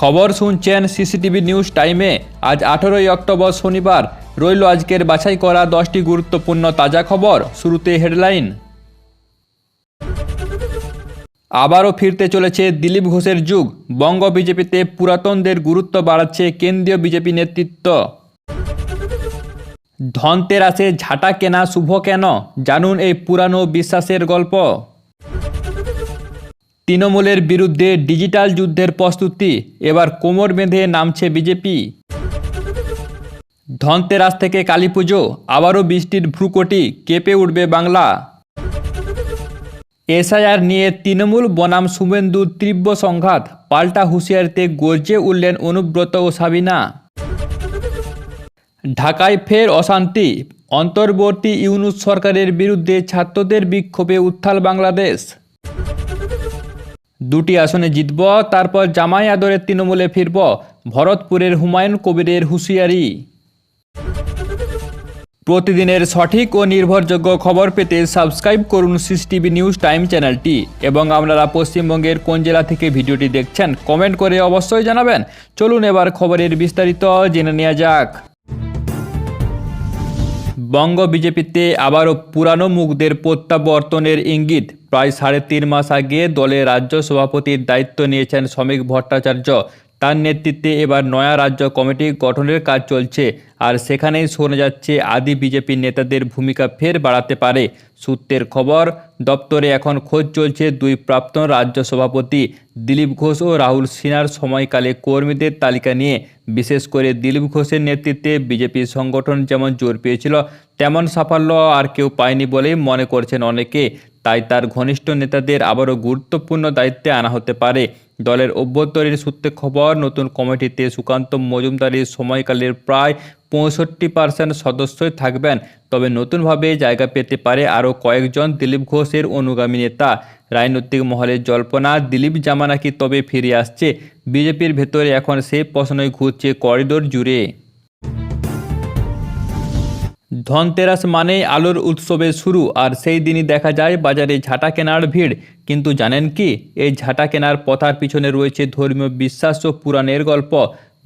খবর শুনছেন CCTV news টাইমে। আজ আঠেরোই অক্টোবর শনিবার রইল আজকের বাছাই করা দশটি গুরুত্বপূর্ণ তাজা খবর, শুরুতে হেডলাইন। আবারও ফিরতে চলেছে দিলীপ ঘোষের যুগ, বঙ্গ বিজেপিতে পুরাতনদের গুরুত্ব বাড়াচ্ছে কেন্দ্রীয় বিজেপি নেতৃত্ব। ধনতেরাসে ঝাঁটা কেনা শুভ কেন, জানুন এই পুরানো বিশ্বাসের গল্প। তৃণমূলের বিরুদ্ধে ডিজিটাল যুদ্ধের প্রস্তুতি, এবার কোমর বেঁধে নামছে বিজেপি। ধনতেরাস থেকে কালী পুজো আবারও বৃষ্টির ভ্রুকটি, কেঁপে উঠবে বাংলা। এসআইআর নিয়ে তৃণমূল বনাম শুভেন্দু তীব্র সংঘাত, পাল্টা হুঁশিয়ারিতে গর্জে উঠলেন অনুব্রত ও সাবিনা। ঢাকায় ফের অশান্তি, অন্তর্বর্তী ইউনুস সরকারের বিরুদ্ধে ছাত্রদের বিক্ষোভে উত্থাল বাংলাদেশ। দুটি আসনে জিতব, তারপর জামাই আদরের তৃণমূলে ফিরব, ভরতপুরের হুমায়ুন কবিরের হুঁশিয়ারি। প্রতিদিনের সঠিক ও নির্ভরযোগ্য খবর পেতে সাবস্ক্রাইব করুন সিসটিভি নিউজ টাইম চ্যানেলটি এবং আপনারা পশ্চিমবঙ্গের কোন জেলা থেকে ভিডিওটি দেখছেন, কমেন্ট করে অবশ্যই জানাবেন। চলুন এবার খবরের বিস্তারিত জেনে নেওয়া যাক। বঙ্গ বিজেপিতে আবারও পুরানো মুখদের প্রত্যাবর্তনের ইঙ্গিত। প্রায় সাড়ে তিন মাস আগে দলের রাজ্য সভাপতির দায়িত্ব নিয়েছেন শ্রমিক ভট্টাচার্য। তার নেতৃত্বে এবার নয়া রাজ্য কমিটি গঠনের কাজ চলছে, আর সেখানেই শোনা যাচ্ছে আদি বিজেপি নেতাদের ভূমিকা ফের বাড়াতে পারে। সূত্রের খবর, দপ্তরে এখন খোঁজ চলছে দুই প্রাক্তন রাজ্য সভাপতি দিলীপ ঘোষ ও রাহুল সিনহার সময়কালে কর্মীদের তালিকা নিয়ে। বিশেষ করে দিলীপ ঘোষের নেতৃত্বে বিজেপি সংগঠন যেমন জোর পেয়েছিল, তেমন সাফল্য আর কেউ পায়নি বলেই মনে করছেন অনেকে। তাই তার ঘনিষ্ঠ নেতাদের আবারও গুরুত্বপূর্ণ দায়িত্বে আনা হতে পারে। দলের অভ্যন্তরীণ সূত্রে খবর, নতুন কমিটিতে সুকান্ত মজুমদারের সময়কালের প্রায় পঁয়ষট্টি পার্সেন্ট সদস্যই থাকবেন। তবে নতুনভাবে জায়গা পেতে পারে আরও কয়েকজন দিলীপ ঘোষের অনুগামী নেতা। রাজনৈতিক মহলের জল্পনা, দিলীপ জামা নাকি তবে ফিরে আসছে। বিজেপির ভেতরে এখন সেই প্রশ্নই ঘুরছে করিডোর জুড়ে। ধনতেরাস মানেই আলোর উৎসবের শুরু, আর সেই দিনই দেখা যায় বাজারে ঝাঁটা কেনার ভিড়। কিন্তু জানেন কি? এই ঝাঁটা কেনার পথার পিছনে রয়েছে ধর্মীয় বিশ্বাস ও পুরাণের গল্প।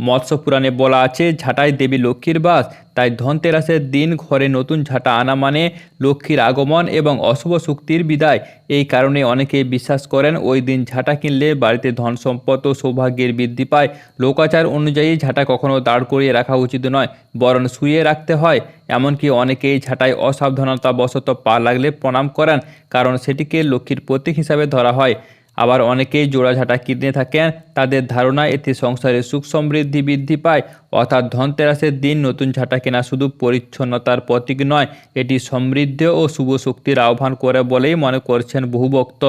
মৎস্য পুরাণে বলা আছে ঝাঁটায় দেবী লক্ষ্মীর বাস, তাই ধনতেরাসের দিন ঘরে নতুন ঝাঁটা আনা মানে লক্ষ্মীর আগমন এবং অশুভ শক্তির বিদায়। এই কারণে অনেকে বিশ্বাস করেন, ওই দিন ঝাঁটা কিনলে বাড়িতে ধন সম্পদ ও সৌভাগ্যের বৃদ্ধি পায়। লোকাচার অনুযায়ী ঝাঁটা কখনো দাঁড় করিয়ে রাখা উচিত নয়, বরং শুয়ে রাখতে হয়। এমনকি অনেকেই ঝাঁটায় অসাবধানতা বশত পা লাগলে প্রণাম করেন, কারণ সেটিকে লক্ষ্মীর প্রতীক হিসাবে ধরা হয়। আবার অনেকেই জোড়াঝাঁটা কিনে থাকেন। তাদের ধারণা, এতে সংসারে সুখ সমৃদ্ধি বৃদ্ধি পায়। অর্থাৎ ধনতেরাসের দিন নতুন ঝাঁটা কেনা শুধু পরিচ্ছন্নতার প্রতীক নয়, এটি সমৃদ্ধ ও শুভ শক্তির আহ্বান করে বলেই মনে করছেন বহু ভক্ত।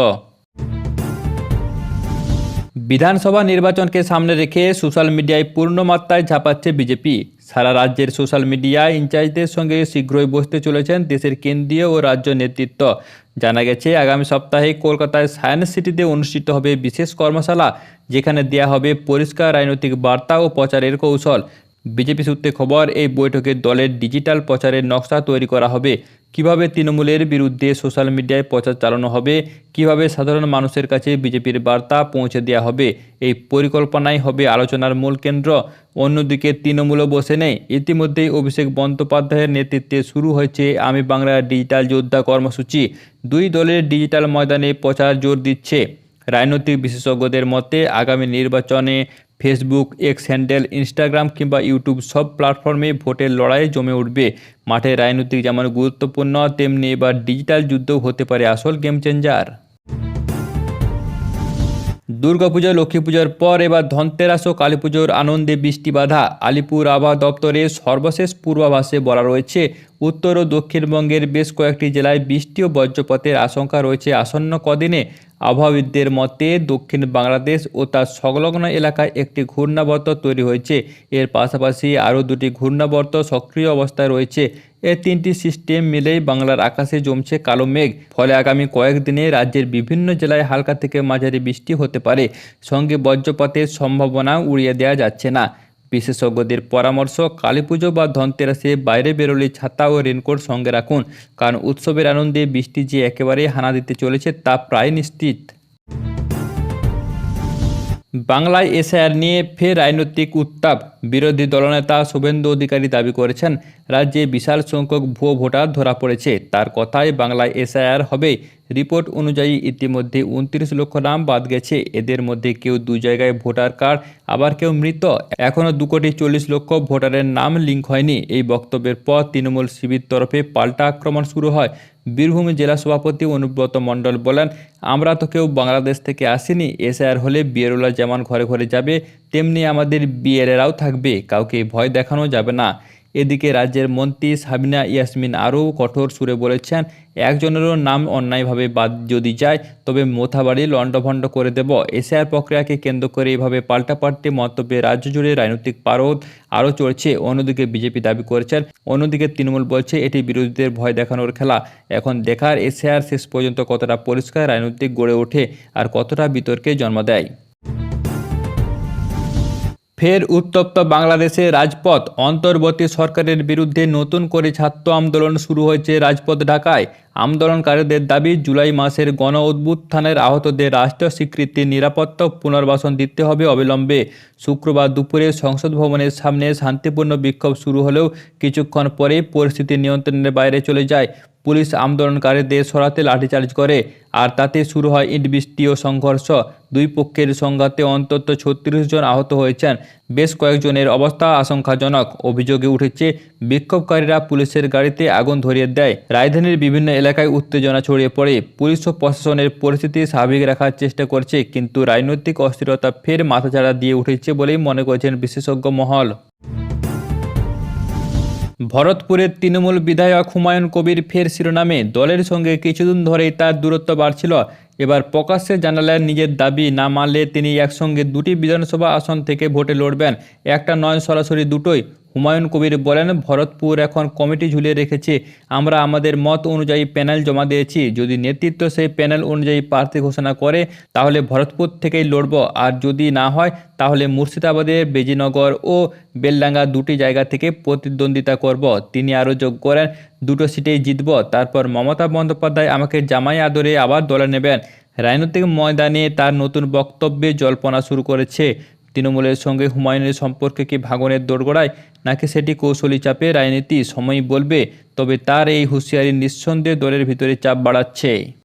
বিধানসভা নির্বাচনকে সামনে রেখে সোশ্যাল মিডিয়ায় পূর্ণ মাত্রায় ঝাঁপাচ্ছে বিজেপি। সারা রাজ্যের সোশ্যাল মিডিয়া ইনচার্জদের সঙ্গে শীঘ্রই বসতে চলেছেন দেশের কেন্দ্রীয় ও রাজ্য নেতৃত্ব। জানা গেছে, আগামী সপ্তাহে কলকাতায় সায়েন্স সিটিতে অনুষ্ঠিত হবে বিশেষ কর্মশালা, যেখানে দেয়া হবে পরিষ্কার রাজনৈতিক বার্তা ও প্রচারের কৌশল। বিজেপি সূত্রে খবর, এই বৈঠকে দলের ডিজিটাল প্রচারের নকশা তৈরি করা হবে। কীভাবে তৃণমূলের বিরুদ্ধে সোশ্যাল মিডিয়ায় প্রচার চালানো হবে? কীভাবে সাধারণ মানুষের কাছে বিজেপির বার্তা পৌঁছে দেওয়া হবে? এই পরিকল্পনাই হবে আলোচনার মূল কেন্দ্র। অন্যদিকে তৃণমূলও বসে নেই। ইতিমধ্যেই অভিষেক বন্দ্যোপাধ্যায়ের নেতৃত্বে শুরু হয়েছে আমি বাংলার ডিজিটাল যোদ্ধা কর্মসূচি। দুই দলের ডিজিটাল ময়দানে প্রচার জোর দিচ্ছে। রাজনৈতিক বিশেষজ্ঞদের মতে, আগামী নির্বাচনে ফেসবুক এক্স হ্যান্ডেল ইনস্টাগ্রাম কিংবা ইউটিউব সব প্ল্যাটফর্মে ভোটের লড়াই জমে উঠবে। মাঠে রাজনৈতিক যেমন গুরুত্বপূর্ণ, তেমনি এবার ডিজিটাল যুদ্ধও হতে পারে আসল গেম চেঞ্জার দুর্গাপূজা লক্ষ্মী পুজোর পর এবার ধনতেরাস ও কালী পুজোর আনন্দে বৃষ্টি বাধা। আলিপুর আবহাওয়া দপ্তরের সর্বশেষ পূর্বাভাসে বলা রয়েছে, উত্তর ও দক্ষিণবঙ্গের বেশ কয়েকটি জেলায় বৃষ্টি ও বজ্রপাতের আশঙ্কা রয়েছে। আসন্ন কদিনে আবহাওয়িদদের মতে দক্ষিণ বাংলাদেশ ও তার সংলগ্ন এলাকায় একটি ঘূর্ণাবর্ত তৈরি হয়েছে। এর পাশাপাশি আরও দুটি ঘূর্ণাবর্ত সক্রিয় অবস্থায় রয়েছে। এ তিনটি সিস্টেম মিলেই বাংলার আকাশে জমছে কালো মেঘ। ফলে আগামী কয়েকদিনে রাজ্যের বিভিন্ন জেলায় হালকা থেকে মাঝারি বৃষ্টি হতে পারে। সঙ্গে বজ্রপাতের সম্ভাবনা উড়িয়ে দেওয়া যাচ্ছে না। বিশেষজ্ঞদের পরামর্শ কালী পুজো বা ধনতেরাসে বাইরে বেরোলে ছাতা ও রেনকোট সঙ্গে রাখুন, কারণ উৎসবের আনন্দে বৃষ্টি যে একেবারে হানা দিতে চলেছে তা প্রায় নিশ্চিত। বাংলায় এসআইআর নিয়ে ফের রাজনৈতিক উত্তাপ। বিরোধী দলনেতা শুভেন্দু অধিকারী দাবি করেছেন, রাজ্যে বিশাল সংখ্যক ভুয়ো ভোটার ধরা পড়েছে। তার কথায় বাংলায় এসআইআর হবে। রিপোর্ট অনুযায়ী ইতিমধ্যে উনত্রিশ লক্ষ নাম বাদ গেছে। এদের মধ্যে কেউ দু জায়গায় ভোটার কার্ড, আবার কেউ মৃত। এখনও দু কোটি চল্লিশ লক্ষ ভোটারের নাম লিঙ্ক হয়নি। এই বক্তব্যের পর তৃণমূল শিবির তরফে পাল্টা আক্রমণ শুরু হয়। বীরভূম জেলা সভাপতি অনুব্রত মণ্ডল বলেন, আমরা তো কেউ বাংলাদেশ থেকে আসিনি। এসআইআর হলে বিয়েরোলা যেমন ঘরে ঘরে যাবে, তেমনি আমাদের বিয়েরেরাও থাকবে। কাউকে ভয় দেখানো যাবে না। এদিকে রাজ্যের মন্ত্রী সাবিনা ইয়াসমিন আরও কঠোর সুরে বলেছেন, একজনেরও নাম অন্যায়ভাবে বাদ যদি যায়, তবে মোথাবাড়ি লণ্ডভণ্ড করে দেব। এসআইআর প্রক্রিয়াকে কেন্দ্র করে এভাবে পাল্টাপাল্টি মন্তব্যে রাজ্য জুড়ে রাজনৈতিক পারদ আরও চড়ছে। অন্যদিকে বিজেপি দাবি করেছেন, অন্যদিকে তৃণমূল বলছে, এটি বিরোধীদের ভয় দেখানোর খেলা। এখন দেখার এসআইআর শেষ পর্যন্ত কতটা পরিষ্কার, রাজনৈতিক গড়ে ওঠে আর কতটা বিতর্কে জন্ম দেয়। ফের উত্তপ্ত বাংলাদেশে রাজপথ। অন্তর্বর্তী সরকারের বিরুদ্ধে নতুন করে ছাত্র আন্দোলন শুরু হয়েছে রাজপথ ঢাকায়। আন্দোলনকারীদের দাবি, জুলাই মাসের গণ অভ্যুত্থানের আহতদের রাষ্ট্রীয় স্বীকৃতি, নিরাপত্তা পুনর্বাসন দিতে হবে অবিলম্বে। শুক্রবার দুপুরে সংসদ ভবনের সামনে শান্তিপূর্ণ বিক্ষোভ শুরু হলেও কিছুক্ষণ পরেই পরিস্থিতি নিয়ন্ত্রণের বাইরে চলে যায়। পুলিশ আন্দোলনকারীদের সরাতে লাঠিচার্জ করে, আর তাতে শুরু হয় ইটবৃষ্টি ও সংঘর্ষ। দুই পক্ষের সংঘাতে অন্তত ছত্রিশ জন আহত হয়েছেন। বেশ কয়েকজনের অবস্থা আশঙ্কাজনক, অভিযোগে উঠেছে, বিক্ষোভকারীরা পুলিশের গাড়িতে আগুন ধরিয়ে দেয়। রাজধানীর বিভিন্ন এলাকায় উত্তেজনা ছড়িয়ে পড়ে। পুলিশ ও প্রশাসনের পরিস্থিতি স্বাভাবিক রাখার চেষ্টা করছে, কিন্তু রাজনৈতিক অস্থিরতা ফের মাথাচাড়া দিয়ে উঠেছে বলেই মনে করছেন বিশেষজ্ঞ মহল। ভরতপুরের তৃণমূল বিধায়ক হুমায়ুন কবির ফের শিরোনামে দলের সঙ্গে কিছুদিন ধরেই তার দূরত্ব বাড়ছিল। এবার প্রকাশ্যে জানালেন, নিজের দাবি না মানলে তিনি একসঙ্গে দুটি বিধানসভা আসন থেকে ভোটে লড়বেন। একটা নয় সরাসরি দুটোই। হুমায়ুন কবির বলেন, ভরতপুর এখন কমিটি ঝুলিয়ে রেখেছে। আমরা আমাদের মত অনুযায়ী প্যানেল জমা দিয়েছি। যদি নেতৃত্ব সেই প্যানেল অনুযায়ী প্রার্থী ঘোষণা করে, তাহলে ভরতপুর থেকেই লড়ব। আর যদি না হয়, তাহলে মুর্শিদাবাদের বেজিনগর ও বেলডাঙ্গা দুটি জায়গা থেকে প্রতিদ্বন্দ্বিতা করব। তিনি আরও যোগ করেন, দুটো সিটেই জিতব। তারপর মমতা বন্দ্যোপাধ্যায় আমাকে জামাই আদরে আবার দলে নেবেন। রাজনৈতিক ময়দানে তার নতুন বক্তব্যে জল্পনা শুরু করেছে। তৃণমূলের সঙ্গে হুমায়ুনের সম্পর্কে কি ভাগনের দোরগোড়ায়, নাকি সেটি কৌশলী চাপে রাজনীতি সময় বলবে, তবে তার এই হুঁশিয়ারি নিঃসন্দেহে দলের ভিতরে চাপ বাড়াচ্ছে।